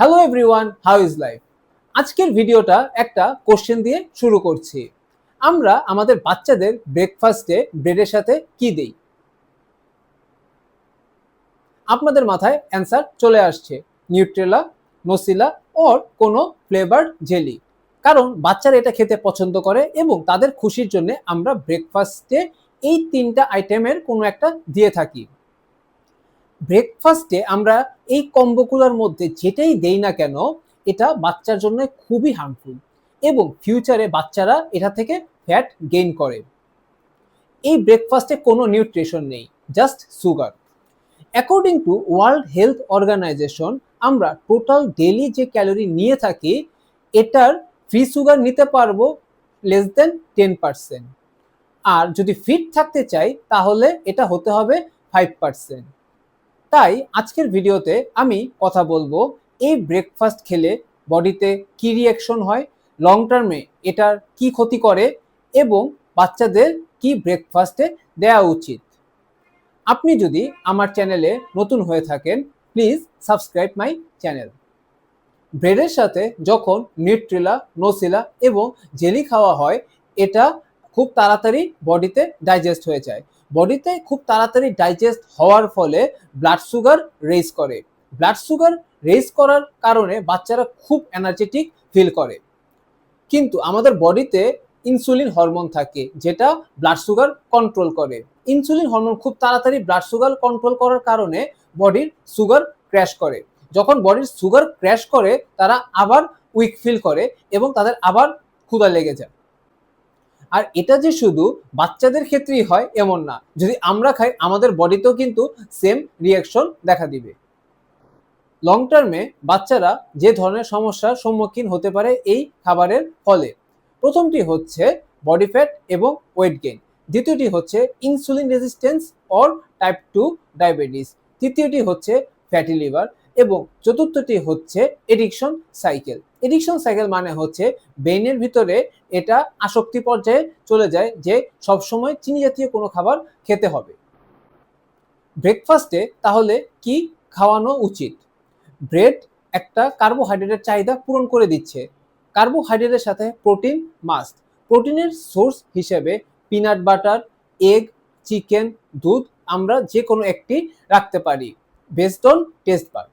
Hello everyone how is life আজকের ভিডিওটা একটা কোশ্চেন দিয়ে শুরু করছি। আমরা আমাদের বাচ্চাদের ব্রেকফাস্টে ব্রেডের সাথে কি দেই? আপনাদের মাথায় অ্যান্সার চলে আসছে। নিউট্রেলা নসিলা ওর কোনো ফ্লেভার জেলি কারণ বাচ্চারা এটা খেতে পছন্দ করে এবং তাদের খুশির জন্য আমরা ব্রেকফাস্টে এই তিনটা আইটেমের কোনো একটা দিয়ে থাকি। ব্রেকফাস্টে আমরা এই কম্বোগুলোর মধ্যে যেটাই দেই না কেন, এটা বাচ্চার জন্য খুবই হার্মফুল এবং ফিউচারে বাচ্চারা এটা থেকে ফ্যাট গেইন করে। এই ব্রেকফাস্টে কোনো নিউট্রিশন নেই just sugar according to world health organization আমরা টোটাল ডেলি যে ক্যালোরি নিয়ে থাকি, এটার ফ্রি সুগার নিতে পারব লেস দেন টেন পার্সেন্ট আর যদি ফিট থাকতে চাই, তাহলে এটা হতে হবে ফাইভ পার্সেন্ট তাই আজকের ভিডিওতে আমি কথা বলব, এই ব্রেকফাস্ট খেলে বডিতে কি রিয়াকশন হয় লং টার্মে এটার কি ক্ষতি করে এবং বাচ্চাদের কি ব্রেকফাস্টে দেওয়া উচিত। আপনি যদি আমার চ্যানেলে নতুন হয়ে থাকেন প্লিজ সাবস্ক্রাইব মাই চ্যানেল ব্রেডের সাথে যখন নিউট্রিলা নোসিলা এবং জেলি খাওয়া হয়, এটা খুব তাড়াতাড়ি বডিতে ডাইজেস্ট হয়ে যায়। বডিতে খুব তাড়াতাড়ি ডাইজেস্ট হওয়ার ফলে ব্লাড সুগার রেজ করে। ব্লাড সুগার রেজ করার কারণে বাচ্চারা খুব এনার্জেটিক ফিল করে। কিন্তু আমাদের বডিতে ইনসুলিন হরমোন থাকে, যেটা ব্লাড সুগার কন্ট্রোল করে। ইনসুলিন হরমোন খুব তাড়াতাড়ি ব্লাড সুগার কন্ট্রোল করার কারণে বডির সুগার ক্র্যাশ করে। যখন বডির সুগার ক্র্যাশ করে, তারা আবার উইক ফিল করে এবং তাদের আবার ক্ষুধা লেগে যায়। আর এটা যে শুধু বাচ্চাদের ক্ষেত্রেই হয়, এমন না। যদি আমরা খাই, আমাদের বডিতেও কিন্তু সেম রিয়াকশন দেখা দিবে। লং টার্মে বাচ্চারা যে ধরনের সমস্যার সম্মুখীন হতে পারে এই খাবারের ফলে। প্রথমটি হচ্ছে বডি ফ্যাট এবং ওয়েট গেইন দ্বিতীয়টি হচ্ছে insulin resistance or type two diabetes তৃতীয়টি হচ্ছে ফ্যাটি লিভার এবং চতুর্থটি হচ্ছে এডিকশন সাইকেল এডিকশন সাইকেল মানে হচ্ছে ব্রেনের ভিতরে এটা আসক্তি পর্যায়ে চলে যায় যে সবসময় চিনি জাতীয় কোনো খাবার খেতে হবে। ব্রেকফাস্টে তাহলে কি খাওয়ানো উচিত? ব্রেড একটা কার্বোহাইড্রেটের চাহিদা পূরণ করে দিচ্ছে। কার্বোহাইড্রেটের সাথে প্রোটিন মাস্ট প্রোটিনের সোর্স হিসেবে পিনাট বাটার এগ চিকেন দুধ আমরা যে কোনো একটি রাখতে পারি। বেসড অন টেস্ট বার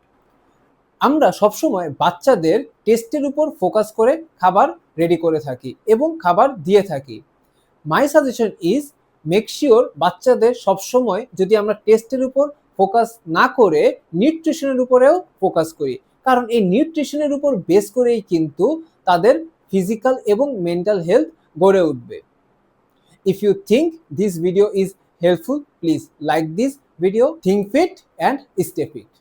আমরা সবসময় বাচ্চাদের টেস্টের উপর ফোকাস করে খাবার রেডি করে থাকি এবং খাবার দিয়ে থাকি। My suggestion is make sure বাচ্চাদের সবসময় যদি আমরা টেস্টের উপর ফোকাস না করে নিউট্রিশনের উপরেও ফোকাস করি। কারণ এই নিউট্রিশনের উপর বেস করেই কিন্তু তাদের ফিজিক্যাল এবং মেন্টাল হেলথ গড়ে উঠবে। If you think this video is helpful please like this video think fit and stay fit